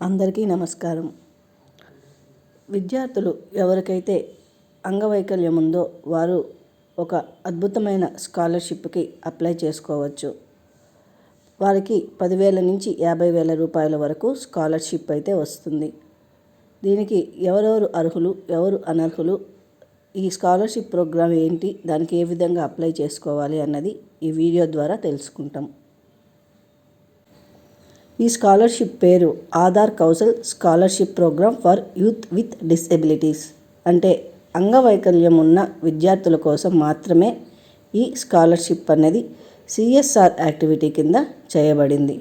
అందరికీ నమస్కారం. విద్యార్థులు ఎవరికైతే అంగవైకల్యం ఉందో వారు ఒక అద్భుతమైన స్కాలర్షిప్కి అప్లై చేసుకోవచ్చు. వారికి పదివేల నుంచి యాభై వేల రూపాయల వరకు స్కాలర్షిప్ అయితే వస్తుంది. దీనికి ఎవరెవరు అర్హులు ఎవరు అనర్హులు ఈ స్కాలర్షిప్ ప్రోగ్రాం ఏంటి దానికి ఏ విధంగా అప్లై చేసుకోవాలి అన్నది ఈ వీడియో ద్వారా తెలుసుకుంటాం. ఈ స్కాలర్షిప్ పేరు Aadhaar Kaushal scholarship program for youth with disabilities. అంటే అంగవైకల్యం ఉన్న విద్యార్థుల కోసం మాత్రమే ఈ స్కాలర్షిప్ అనేది సిఎస్ఆర్ యాక్టివిటీ కింద చేయబడింది.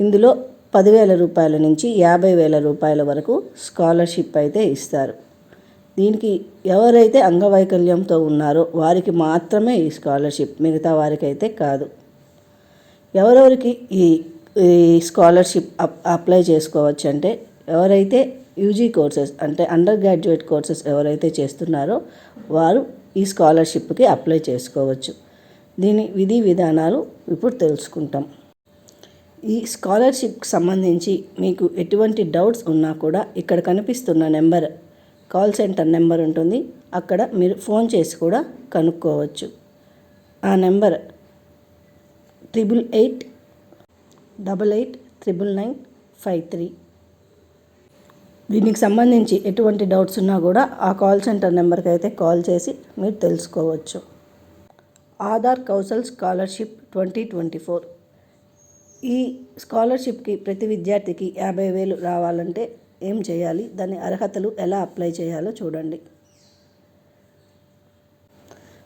ఇందులో పదివేల రూపాయల నుంచి యాభై వేల రూపాయల వరకు స్కాలర్షిప్ అయితే ఇస్తారు. దీనికి ఎవరైతే అంగవైకల్యంతో ఉన్నారో వారికి మాత్రమే ఈ స్కాలర్షిప్ మిగతా వారికైతే కాదు. ఎవరెవరికి ఈ ఈ స్కాలర్షిప్ అప్ అప్లై చేసుకోవచ్చు. అంటే ఎవరైతే యూజీ కోర్సెస్ అంటే అండర్ గ్రాడ్యుయేట్ కోర్సెస్ ఎవరైతే చేస్తున్నారో వారు ఈ స్కాలర్షిప్కి అప్లై చేసుకోవచ్చు. దీని విధి విధానాలు ఇప్పుడు తెలుసుకుంటాం. ఈ స్కాలర్షిప్కి సంబంధించి మీకు ఎటువంటి డౌట్స్ ఉన్నా కూడా ఇక్కడ కనిపిస్తున్న నెంబర్ కాల్ సెంటర్ నెంబర్ ఉంటుంది. అక్కడ మీరు ఫోన్ చేసి కూడా కనుక్కోవచ్చు. ఆ number triple eight double eight triple nine five three. దీనికి సంబంధించి ఎటువంటి డౌట్స్ ఉన్నా కూడా ఆ కాల్ సెంటర్ నెంబర్కి అయితే కాల్ చేసి మీరు తెలుసుకోవచ్చు. Aadhaar Kaushal scholarship twenty twenty four. ఈ స్కాలర్షిప్కి ప్రతి విద్యార్థికి యాభై వేలు రావాలంటే ఏం చేయాలి? దాని అర్హతలు ఎలా అప్లై చేయాలో చూడండి.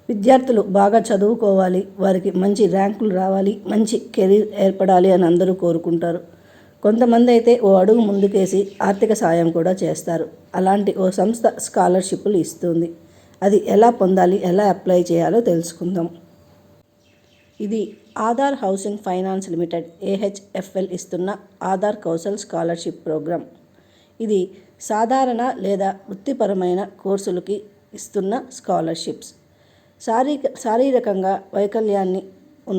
విద్యార్థులు బాగా చదువుకోవాలి వారికి మంచి ర్యాంకులు రావాలి మంచి కెరీర్ ఏర్పడాలి అని అందరూ కోరుకుంటారు. కొంతమంది అయితే ఓ అడుగు ముందుకేసి ఆర్థిక సాయం కూడా చేస్తారు. అలాంటి ఓ సంస్థ స్కాలర్షిప్లు ఇస్తుంది. అది ఎలా పొందాలి ఎలా అప్లై చేయాలో తెలుసుకుందాం. ఇది Aadhaar housing finance limited AHFL ఇస్తున్న ఆధార్ కౌశల్ స్కాలర్షిప్ ప్రోగ్రాం. ఇది సాధారణ లేదా వృత్తిపరమైన కోర్సులకి ఇస్తున్న స్కాలర్షిప్స్. శారీరక శారీరకంగా వైకల్యాన్ని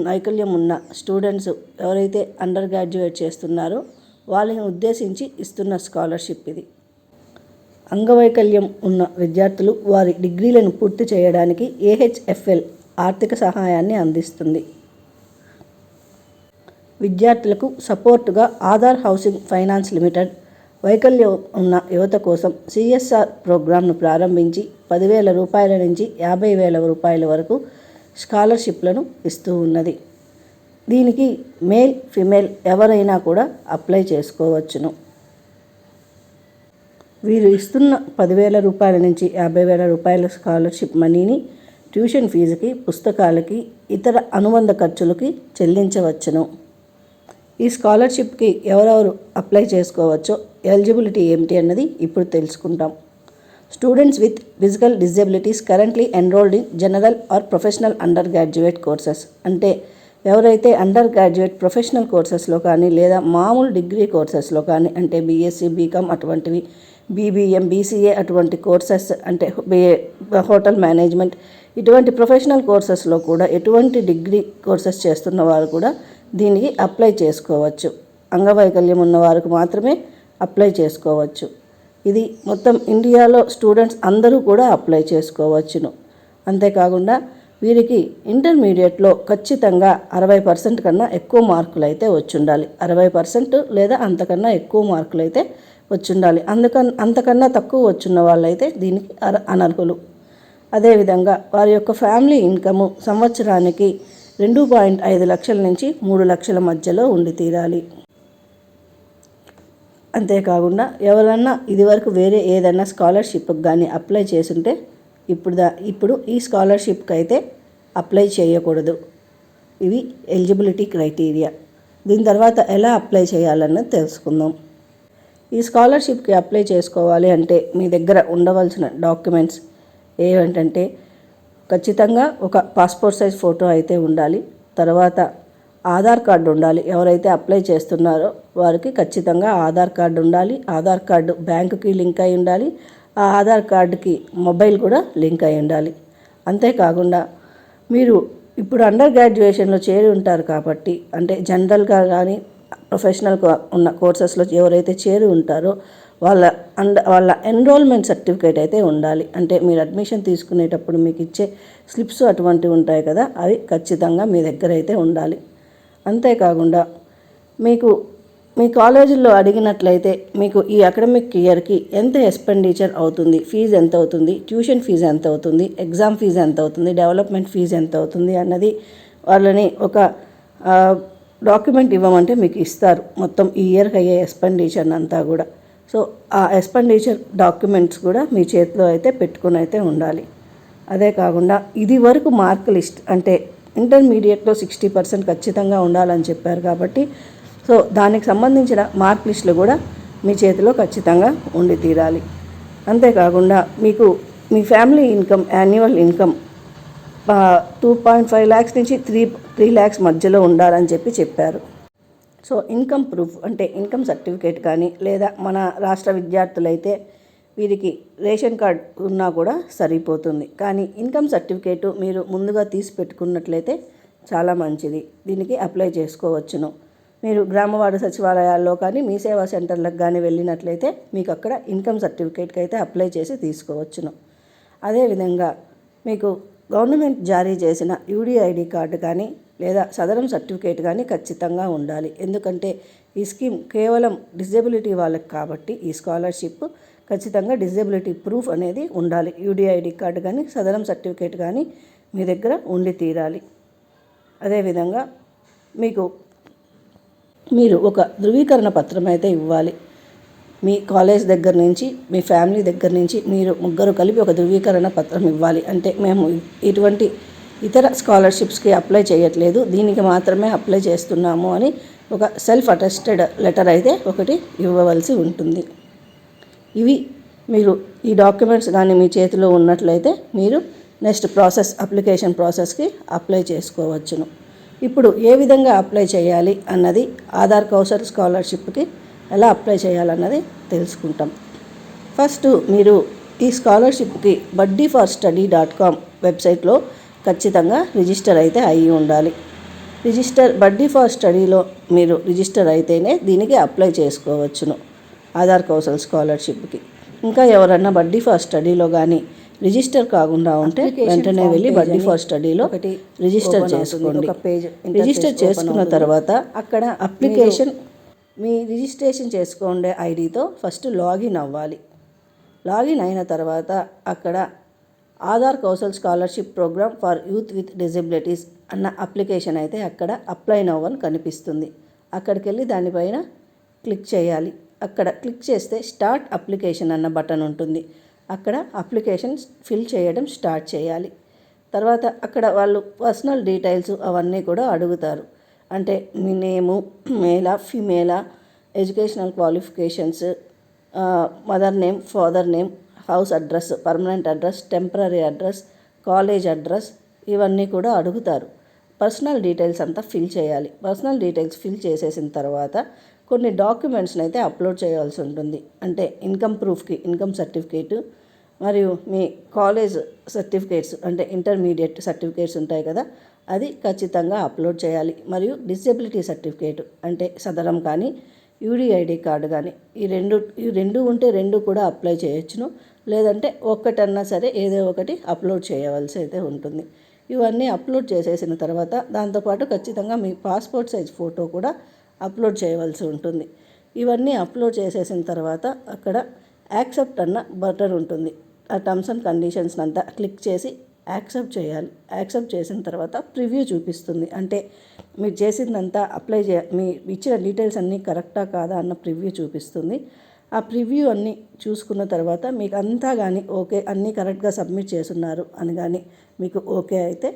వైకల్యం ఉన్న స్టూడెంట్స్ ఎవరైతే అండర్ గ్రాడ్యుయేట్ చేస్తున్నారో వాళ్ళని ఉద్దేశించి ఇస్తున్న స్కాలర్షిప్ ఇది. అంగవైకల్యం ఉన్న విద్యార్థులు వారి డిగ్రీలను పూర్తి చేయడానికి ఏహెచ్ఎఫ్ఎల్ ఆర్థిక సహాయాన్ని అందిస్తుంది. విద్యార్థులకు సపోర్టుగా ఆధార్ హౌసింగ్ ఫైనాన్స్ లిమిటెడ్ వైకల్యం ఉన్న యువత కోసం సిఎస్ఆర్ ప్రోగ్రాంను ప్రారంభించి పదివేల రూపాయల నుంచి యాభై వేల రూపాయల వరకు స్కాలర్షిప్లను ఇస్తూ ఉన్నది. దీనికి మేల్ ఫిమేల్ ఎవరైనా కూడా అప్లై చేసుకోవచ్చును. వీరు ఇస్తున్న పదివేల రూపాయల నుంచి యాభై వేల రూపాయల స్కాలర్షిప్ మనీని ట్యూషన్ ఫీజుకి పుస్తకాలకి ఇతర అనుబంధ ఖర్చులకి చెల్లించవచ్చును. ఈ స్కాలర్షిప్కి ఎవరెవరు అప్లై చేసుకోవచ్చో ఎలిజిబిలిటీ ఏమిటి అన్నది ఇప్పుడు తెలుసుకుంటాం. Students with physical disabilities currently enrolled in general or professional under graduate courses. అంటే ఎవరైతే అండర్ గ్రాడ్యుయేట్ ప్రొఫెషనల్ కోర్సెస్లో కానీ లేదా మామూలు డిగ్రీ కోర్సెస్లో కానీ అంటే బీఎస్సీ బీకామ్ అటువంటివి బీబీఎం బీసీఏ అటువంటి కోర్సెస్ అంటే హోటల్ మేనేజ్మెంట్ ఇటువంటి ప్రొఫెషనల్ కోర్సెస్లో కూడా ఎటువంటి డిగ్రీ కోర్సెస్ చేస్తున్న వారు కూడా దీనికి అప్లై చేసుకోవచ్చు. అంగవైకల్యం ఉన్న వారికి మాత్రమే అప్లై చేసుకోవచ్చు. ఇది మొత్తం ఇండియాలో స్టూడెంట్స్ అందరూ కూడా అప్లై చేసుకోవచ్చును. అంతేకాకుండా వీరికి ఇంటర్మీడియట్లో ఖచ్చితంగా అరవై పర్సెంట్ కన్నా ఎక్కువ మార్కులు అయితే వచ్చుండాలి. అరవై పర్సెంట్ లేదా అంతకన్నా ఎక్కువ మార్కులు అయితే వచ్చుండాలి. అందుకన్ అంతకన్నా తక్కువ వచ్చున్న వాళ్ళైతే దీనికి అర అనర్హులు. అదేవిధంగా వారి యొక్క ఫ్యామిలీ ఇన్కము సంవత్సరానికి రెండు పాయింట్ ఐదు లక్షల నుంచి మూడు లక్షల మధ్యలో ఉండి తీరాలి. అంతేకాకుండా ఎవరన్నా ఇదివరకు వేరే ఏదైనా స్కాలర్షిప్కి కానీ అప్లై చేసుంటే ఇప్పుడు దా ఇప్పుడు ఈ స్కాలర్షిప్కి అయితే అప్లై చేయకూడదు. ఇవి ఎలిజిబిలిటీ క్రైటీరియా. దీని తర్వాత ఎలా అప్లై చేయాలన్నది తెలుసుకుందాం. ఈ స్కాలర్షిప్కి అప్లై చేసుకోవాలి అంటే మీ దగ్గర ఉండవలసిన డాక్యుమెంట్స్ ఏమిటంటే ఖచ్చితంగా ఒక పాస్పోర్ట్ సైజ్ ఫోటో అయితే ఉండాలి. తర్వాత ఆధార్ కార్డు ఉండాలి. ఎవరైతే అప్లై చేస్తున్నారో వారికి ఖచ్చితంగా ఆధార్ కార్డు ఉండాలి. ఆధార్ కార్డు బ్యాంకుకి లింక్ అయి ఉండాలి. ఆ ఆధార్ కార్డుకి మొబైల్ కూడా లింక్ అయి ఉండాలి. అంతేకాకుండా మీరు ఇప్పుడు అండర్ గ్రాడ్యుయేషన్లో చేరి ఉంటారు కాబట్టి అంటే జనరల్గా కానీ ప్రొఫెషనల్ ఉన్న కోర్సెస్లో ఎవరైతే చేరి ఉంటారో వాళ్ళ అండ్ వాళ్ళ ఎన్రోల్మెంట్ సర్టిఫికేట్ అయితే ఉండాలి. అంటే మీరు అడ్మిషన్ తీసుకునేటప్పుడు మీకు ఇచ్చే స్లిప్స్ అటువంటివి ఉంటాయి కదా అవి ఖచ్చితంగా మీ దగ్గర అయితే ఉండాలి. అంతేకాకుండా మీకు మీ కాలేజీలో అడిగినట్లయితే మీకు ఈ అకాడమిక్ ఇయర్కి ఎంత ఎక్స్పెండిచర్ అవుతుంది ఫీజు ఎంత అవుతుంది ట్యూషన్ ఫీజు ఎంత అవుతుంది ఎగ్జామ్ ఫీజు ఎంత అవుతుంది డెవలప్మెంట్ ఫీజు ఎంత అవుతుంది అన్నది వాళ్ళని ఒక డాక్యుమెంట్ ఇవ్వమంటే మీకు ఇస్తారు. మొత్తం ఈ ఇయర్కి అయ్యే ఎక్స్పెండిచర్ అంతా కూడా. సో ఆ ఎక్స్పెండిచర్ డాక్యుమెంట్స్ కూడా మీ చేతిలో అయితే పెట్టుకుని అయితే ఉండాలి. అదే కాకుండా ఇది వరకు మార్క్ లిస్ట్ అంటే ఇంటర్మీడియట్లో సిక్స్టీ పర్సెంట్ ఖచ్చితంగా ఉండాలని చెప్పారు కాబట్టి సో దానికి సంబంధించిన మార్క్ లిస్టులు కూడా మీ చేతిలో ఖచ్చితంగా ఉండి తీరాలి. అంతేకాకుండా మీకు మీ family income annual income two point five lakhs నుంచి త్రీ త్రీ ల్యాక్స్ మధ్యలో ఉండాలని చెప్పి చెప్పారు. సో ఇన్కమ్ ప్రూఫ్ అంటే ఇన్కమ్ సర్టిఫికేట్ కానీ లేదా మన రాష్ట్ర విద్యార్థులైతే వీరికి రేషన్ కార్డ్ ఉన్నా కూడా సరిపోతుంది. కానీ ఇన్కమ్ సర్టిఫికేట్ మీరు ముందుగా తీసి పెట్టుకున్నట్లయితే చాలా మంచిది. దీనికి అప్లై చేసుకోవచ్చును. మీరు గ్రామవాడ సచివాలయాల్లో కానీ మీ సేవా సెంటర్లకు కానీ వెళ్ళినట్లయితే మీకు అక్కడ ఇన్కమ్ సర్టిఫికేట్కి అయితే అప్లై చేసి తీసుకోవచ్చును. అదేవిధంగా మీకు గవర్నమెంట్ జారీ చేసిన యూడిఐడి కార్డు కానీ లేదా సదరం సర్టిఫికేట్ కానీ ఖచ్చితంగా ఉండాలి. ఎందుకంటే ఈ స్కీమ్ కేవలం డిజబిలిటీ వాళ్ళకి కాబట్టి ఈ స్కాలర్షిప్ ఖచ్చితంగా డిజబిలిటీ ప్రూఫ్ అనేది ఉండాలి. యూడిఐడి కార్డు కానీ సదరం సర్టిఫికేట్ కానీ మీ దగ్గర ఉండి తీరాలి. అదేవిధంగా మీకు మీరు ఒక ధృవీకరణ పత్రం అయితే ఇవ్వాలి. మీ కాలేజ్ దగ్గర నుంచి మీ ఫ్యామిలీ దగ్గర నుంచి మీరు ముగ్గురు కలిపి ఒక ధృవీకరణ పత్రం ఇవ్వాలి. అంటే మేము ఇటువంటి ఇతర స్కాలర్షిప్స్కి అప్లై చేయట్లేదు. దీనికి మాత్రమే అప్లై చేస్తున్నాము అని ఒక సెల్ఫ్ అటెస్టెడ్ లెటర్ అయితే ఒకటి ఇవ్వవలసి ఉంటుంది. ఇవి మీరు ఈ డాక్యుమెంట్స్ కానీ మీ చేతిలో ఉన్నట్లయితే మీరు నెక్స్ట్ ప్రాసెస్ అప్లికేషన్ ప్రాసెస్కి అప్లై చేసుకోవచ్చును. ఇప్పుడు ఏ విధంగా అప్లై చేయాలి అన్నది ఆధార్ కౌసర్ స్కాలర్షిప్కి ఎలా అప్లై చేయాలన్నది తెలుసుకుంటాం. ఫస్ట్ మీరు ఈ స్కాలర్షిప్కి buddy for study dot com వెబ్సైట్లో ఖచ్చితంగా రిజిస్టర్ అయితే అయ్యి ఉండాలి. రిజిస్టర్ బడ్డీ ఫర్ స్టడీలో మీరు రిజిస్టర్ అయితేనే దీనికి అప్లై చేసుకోవచ్చును ఆధార్ కౌసల్ స్కాలర్షిప్కి ఇంకా ఎవరన్నా బడ్డీ ఫర్ స్టడీలో కానీ రిజిస్టర్ కాకుండా ఉంటే వెంటనే వెళ్ళి బడ్డీ ఫర్ స్టడీలో రిజిస్టర్ చేసుకోండి. రిజిస్టర్ చేసుకున్న తర్వాత అక్కడ అప్లికేషన్ మీ రిజిస్ట్రేషన్ చేసుకోండే ఐడితో ఫస్ట్ లాగిన్ అవ్వాలి. లాగిన్ అయిన తర్వాత అక్కడ Aadhaar Kaushal scholarship program for youth with disabilities అన్న అప్లికేషన్ అయితే అక్కడ అప్లై నవ్ అని కనిపిస్తుంది. అక్కడికి వెళ్ళి దానిపైన క్లిక్ చేయాలి. అక్కడ క్లిక్ చేస్తే స్టార్ట్ అప్లికేషన్ అన్న బటన్ ఉంటుంది. అక్కడ అప్లికేషన్ ఫిల్ చేయడం స్టార్ట్ చేయాలి. తర్వాత అక్కడ వాళ్ళు పర్సనల్ డీటెయిల్స్ అవన్నీ కూడా అడుగుతారు. అంటే మీ నేము మేలా ఫిమేలా educational qualifications mother name father name house address permanent address temporary address college address ఇవన్నీ కూడా అడుగుతారు. పర్సనల్ డీటెయిల్స్ అంతా ఫిల్ చేయాలి. పర్సనల్ డీటెయిల్స్ ఫిల్ చేసేసిన తర్వాత కొన్ని డాక్యుమెంట్స్ని అయితే అప్లోడ్ చేయాల్సి ఉంటుంది. అంటే ఇన్కమ్ ప్రూఫ్కి ఇన్కమ్ సర్టిఫికేట్ మరియు మీ కాలేజ్ సర్టిఫికేట్స్ అంటే ఇంటర్మీడియట్ సర్టిఫికేట్స్ ఉంటాయి కదా అది ఖచ్చితంగా అప్లోడ్ చేయాలి. మరియు డిసేబిలిటీ సర్టిఫికేట్ అంటే సదరం కానీ యూడిఐడి కార్డు కానీ ఈ రెండు ఈ రెండు ఉంటే రెండు కూడా అప్లై చేయొచ్చును. లేదంటే ఒక్కటన్నా సరే ఏదో ఒకటి అప్లోడ్ చేయవలసి అయితే ఉంటుంది. ఇవన్నీ అప్లోడ్ చేసేసిన తర్వాత దాంతోపాటు ఖచ్చితంగా మీ పాస్పోర్ట్ సైజ్ ఫోటో కూడా అప్లోడ్ చేయవలసి ఉంటుంది. ఇవన్నీ అప్లోడ్ చేసేసిన తర్వాత అక్కడ యాక్సెప్ట్ అన్న బటన్ ఉంటుంది. ఆ టర్మ్స్ అండ్ కండిషన్స్ అంతా క్లిక్ చేసి యాక్సెప్ట్ చేయాలి. యాక్సెప్ట్ చేసిన తర్వాత ప్రివ్యూ చూపిస్తుంది. అంటే మీరు చేసిందంతా అప్లై చే మీ ఇచ్చిన డీటెయిల్స్ అన్నీ కరెక్టా కాదా అన్న ప్రివ్యూ చూపిస్తుంది. ఆ ప్రివ్యూ అన్నీ చూసుకున్న తర్వాత మీకు అంతా కానీ ఓకే అన్నీ కరెక్ట్గా సబ్మిట్ చేస్తున్నారు అని కానీ మీకు ఓకే అయితే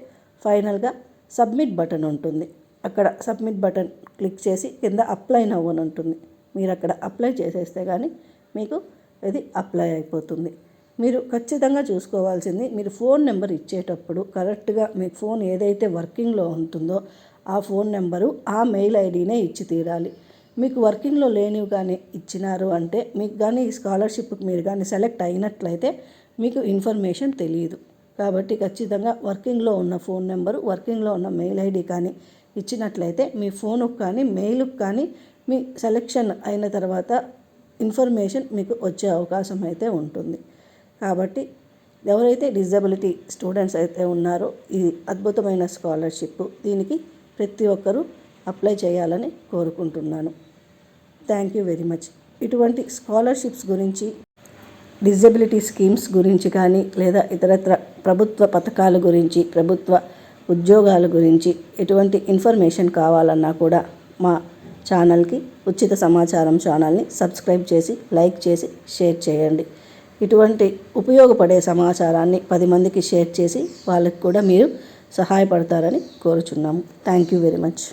ఫైనల్గా సబ్మిట్ బటన్ ఉంటుంది. అక్కడ సబ్మిట్ బటన్ క్లిక్ చేసి కింద అప్లై నవ్వు అని ఉంటుంది. మీరు అక్కడ అప్లై చేసేస్తే కానీ మీకు ఇది అప్లై అయిపోతుంది. మీరు ఖచ్చితంగా చూసుకోవాల్సింది మీరు ఫోన్ నెంబర్ ఇచ్చేటప్పుడు కరెక్ట్గా మీ ఫోన్ ఏదైతే వర్కింగ్లో ఉంటుందో ఆ ఫోన్ నెంబరు ఆ మెయిల్ ఐడినే ఇచ్చి తీరాలి. మీకు వర్కింగ్లో లేనివి కానీ ఇచ్చినారు అంటే మీకు కానీ ఈ స్కాలర్షిప్కి మీరు కానీ సెలెక్ట్ అయినట్లయితే మీకు ఇన్ఫర్మేషన్ తెలియదు. కాబట్టి ఖచ్చితంగా వర్కింగ్లో ఉన్న ఫోన్ నెంబరు వర్కింగ్లో ఉన్న మెయిల్ ఐడి కానీ ఇచ్చినట్లయితే మీ ఫోన్కి కానీ మెయిల్కి కానీ మీ సెలెక్షన్ అయిన తర్వాత ఇన్ఫర్మేషన్ మీకు వచ్చే అవకాశం అయితే ఉంటుంది. కాబట్టి ఎవరైతే డిజబిలిటీ స్టూడెంట్స్ అయితే ఉన్నారో ఇది అద్భుతమైన స్కాలర్షిప్ దీనికి ప్రతి ఒక్కరూ అప్లై చేయాలని కోరుకుంటున్నాను. Thank you very much. ఇటువంటి స్కాలర్షిప్స్ గురించి డిజబిలిటీ స్కీమ్స్ గురించి కానీ లేదా ఇతరత్ర ప్రభుత్వ పథకాల గురించి ప్రభుత్వ ఉద్యోగాల గురించి ఎటువంటి ఇన్ఫర్మేషన్ కావాలన్నా కూడా మా ఛానల్కి ఉచిత సమాచారం ఛానల్ని సబ్స్క్రైబ్ చేసి లైక్ చేసి షేర్ చేయండి. ఇటువంటి ఉపయోగపడే సమాచారాన్ని పది మందికి షేర్ చేసి వాళ్ళకి కూడా మీరు సహాయపడతారని కోరుచున్నాము. Thank you very much